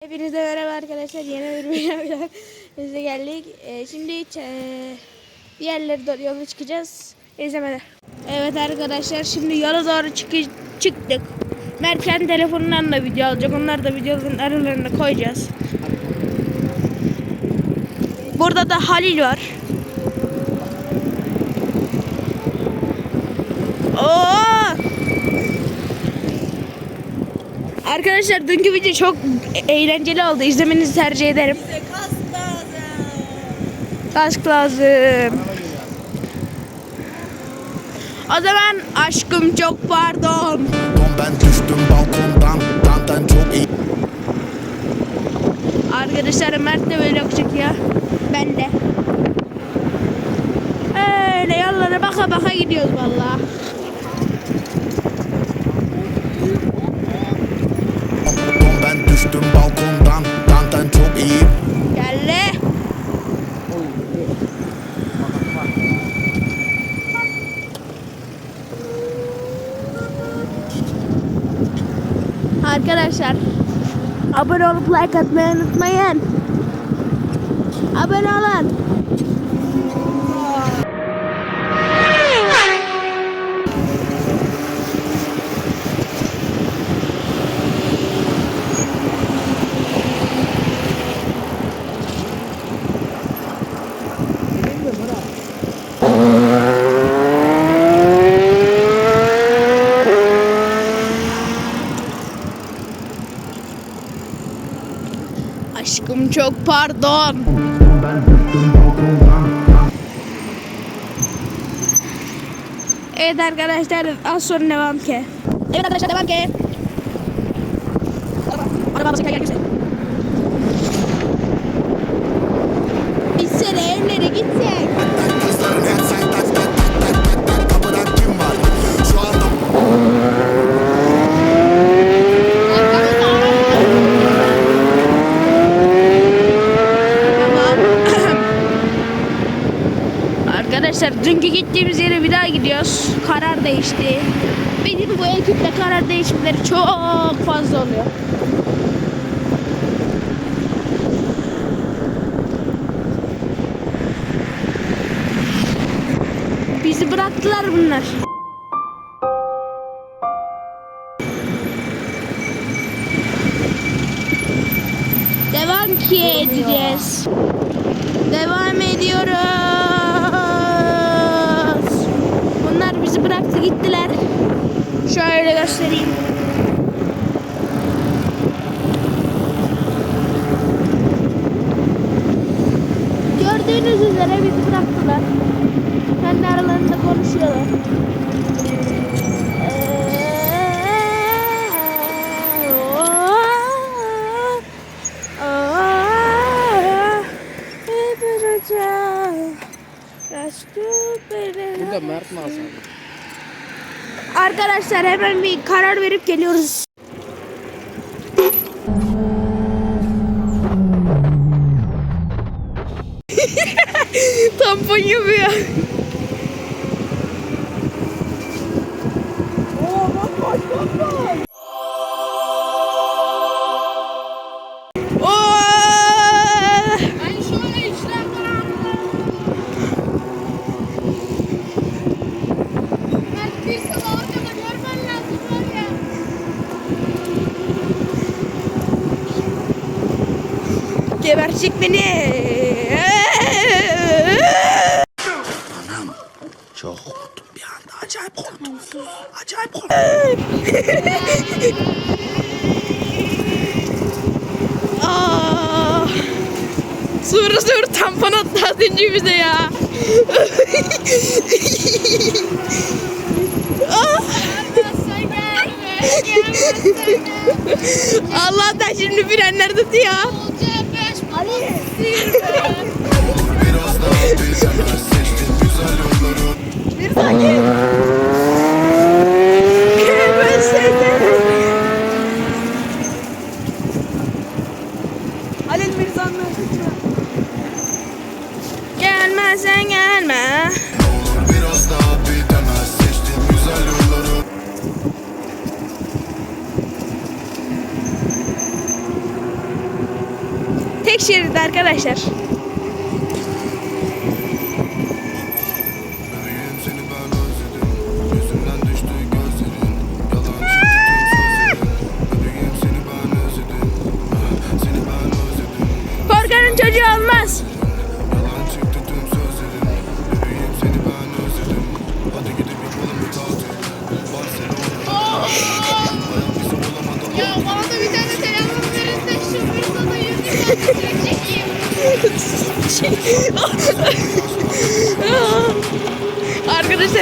Hepinize merhaba arkadaşlar. Yeni bir videoyla bize geldik. Ee, şimdi hiç, ee, bir yerlere doğru yola çıkacağız. İzlemede. Evet arkadaşlar şimdi yola doğru çıktık. Mert kendi telefonundan da video alacak. Onları da videonun aralarına koyacağız. Burada da Halil var. Arkadaşlar dünkü video çok eğlenceli oldu. İzlemenizi tercih ederim. Kask lazım. O zaman aşkım çok pardon. Ben düştüm balkondan Dandan çok iyi Arkadaşlar Mert de böyle çekiyor. Ben de. Öyle yollara baka baka gidiyoruz vallahi. Arkadaşlar abone olup like atmayı unutmayın. Abone olun. Aşkım çok pardon. Evet arkadaşlar az sonra devam ki. Evet arkadaşlar devam ki. Araba, basın gel gel Gitsene evlere gitsene. Arkadaşlar dünkü gittiğimiz yere bir daha gidiyoruz. Karar değişti. Benim bu ekiple karar değişimleri çok fazla oluyor. Bizi bıraktılar bunlar. Devam ki edeceğiz. Devam ediyoruz. Bunlar bizi bıraktı gittiler. Şöyle göstereyim. Gördüğünüz üzere bizi bıraktılar. Kendi aralarında konuşuyorlar. Burada Mert mi alsam? Arkadaşlar hemen bir karar verip geliyoruz. Tampon yapıyor. Gebercek beni. Anam Çok korktum bir anda Acayip korktum Acayip korktum Aa! Sığır sığır tampon attı önce bize ya. Ah! Allah'tan şimdi frenler tutuyor. Biraz daha bilsemez Seçtim güzel yolları Bir sakin.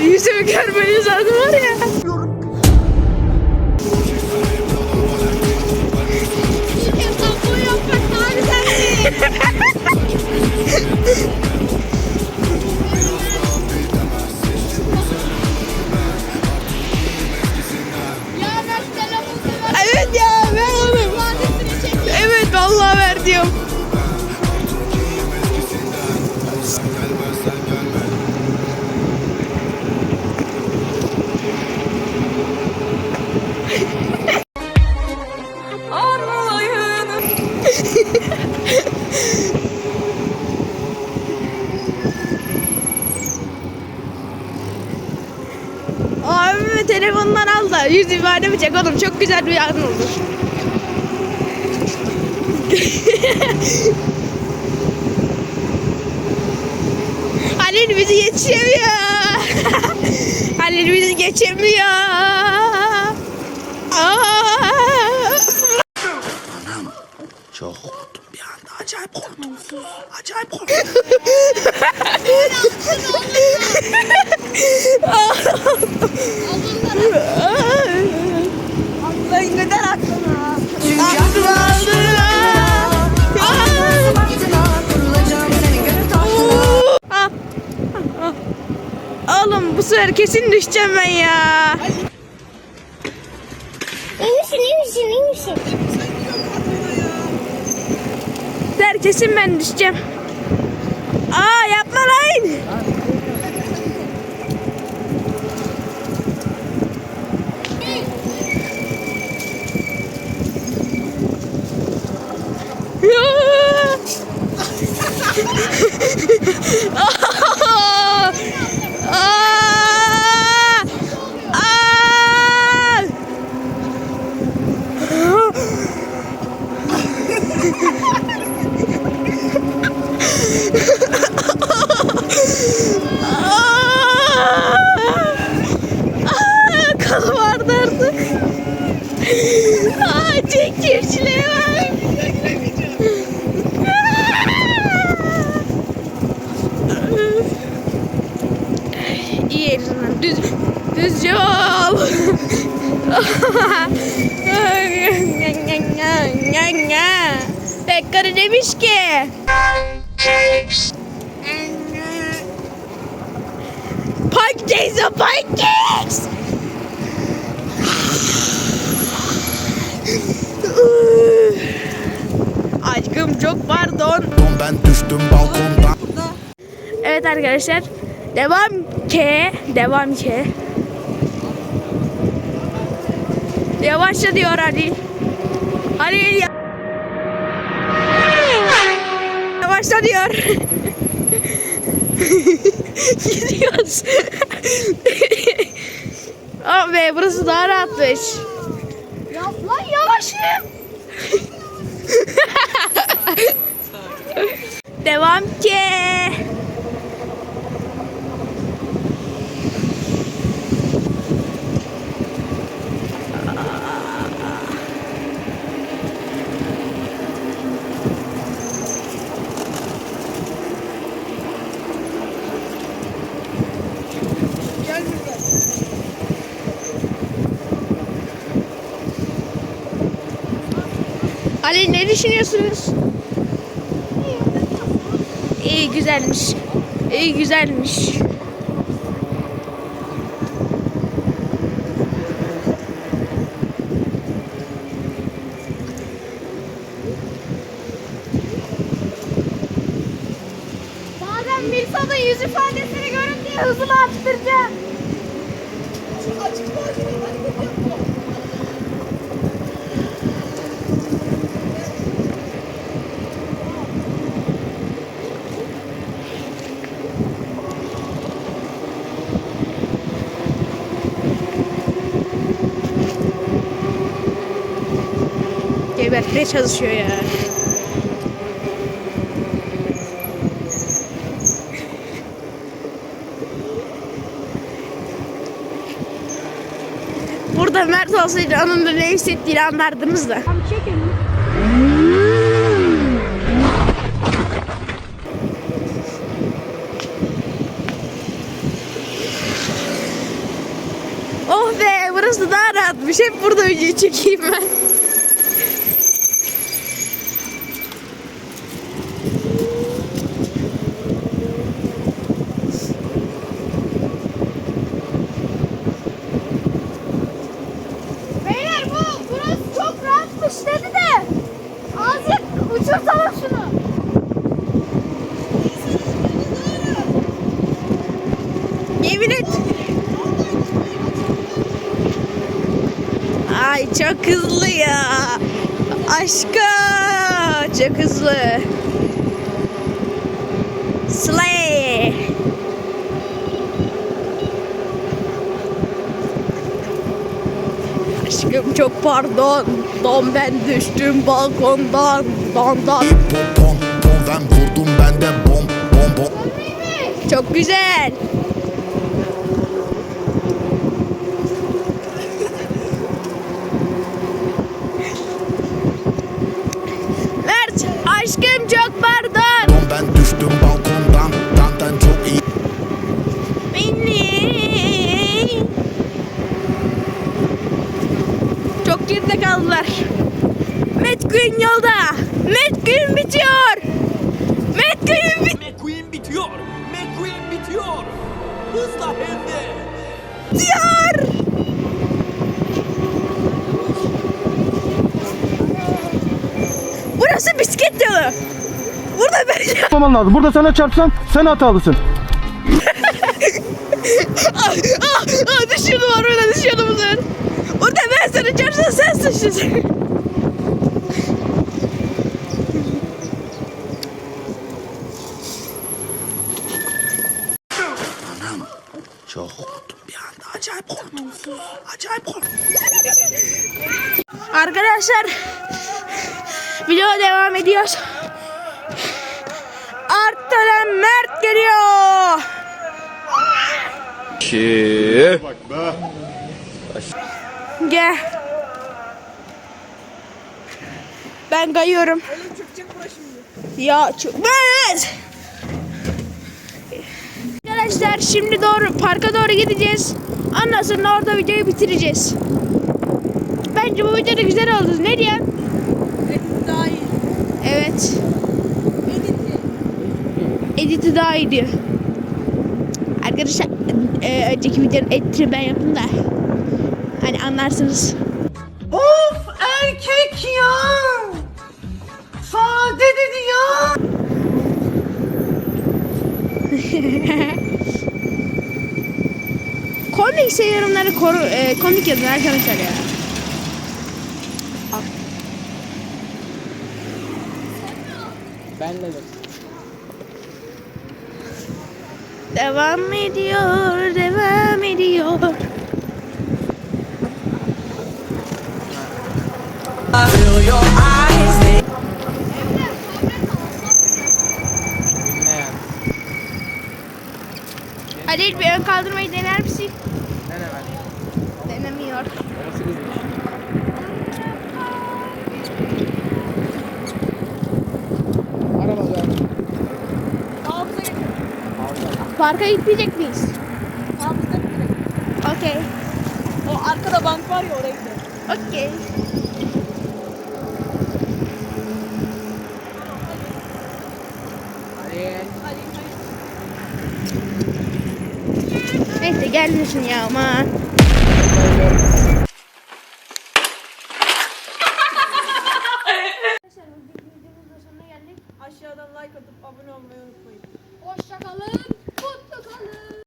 Arkadaşlar yüzümü görmeniz lazım var ya. çek oğlum çok güzel bir an olur. Halil bizi yetişemiyor. Halil bizi geçemiyor. Aa! Çok korktum bir anda acayip korktum Acayip korktum sefer kesin düşeceğim ben ya. İyi misin, iyi misin, iyi misin? Der kesin ben düşeceğim. Aa yapma lan. Aa! Aa! Aa! Kanım vardı artık. Aa, çek çiftçiliğe bak. İyi elinden düz düz yol. Pekkarı demiş ki Pancakes are pancakes. Aşkım çok pardon. Ben düştüm balkondan Evet arkadaşlar. Devam ki. Devam ki. Yavaşla diyor Ali. Ali ya. Yavaşla diyor. Gidiyoruz. Aa be burası daha rahatmış. Ya lan yavaş ya. Devam ki. Ne düşünüyorsunuz? İyi güzelmiş. İyi güzelmiş. Madem Mirsa'da yüz ifadesini görün diye hızımı arttıracağım. Etmeye çalışıyor ya. Burada Mert olsaydı onun da ne hissettiğini anlardınız da. Oh be burası daha rahatmış. Hep burada video çekeyim ben. Beyler bu burası çok rahatmış dedi de. Azıcık uçurtalım şunu. Yemin et. Ay çok hızlı ya. Aşka çok hızlı. Slay. Aşkım çok pardon. Don ben düştüm balkondan. Dondan. Bom bom bom ben vurdum ben de bom bom bom Çok güzel. McQueen bitiyor. Hızla hem de. Burası bisiklet yolu. Burada ben... yapmaman lazım. Burada sana çarpsam sen hatalısın. ah, ah, ah, düşüyordum orada düşüyordum bunlar. Orada ben seni çarpsam sen suçlusun. Çok korktum bir anda acayip korktum Acayip korktum Arkadaşlar video devam ediyor. Arttan Mert geliyor. Gel. Ben kayıyorum. Ya çıkmaz. Arkadaşlar şimdi doğru parka doğru gideceğiz. Ondan sonra orada videoyu bitireceğiz. Bence bu video da güzel oldu. Ne diyorsun? daha iyi. Evet. Editi daha iyi diyor. Arkadaşlar e, önceki videonun editini ben yaptım da. Hani anlarsınız. Komikse yorumları koru, e, komik yazın arkadaşlar ya. Al. Devam ediyor, devam ediyor. Halil bir ön kaldırmayı dener misin? Parka gitmeyecek miyiz? Okey. O arkada bank var ya oraya gidelim. Okey. Neyse gelmiyorsun ya aman.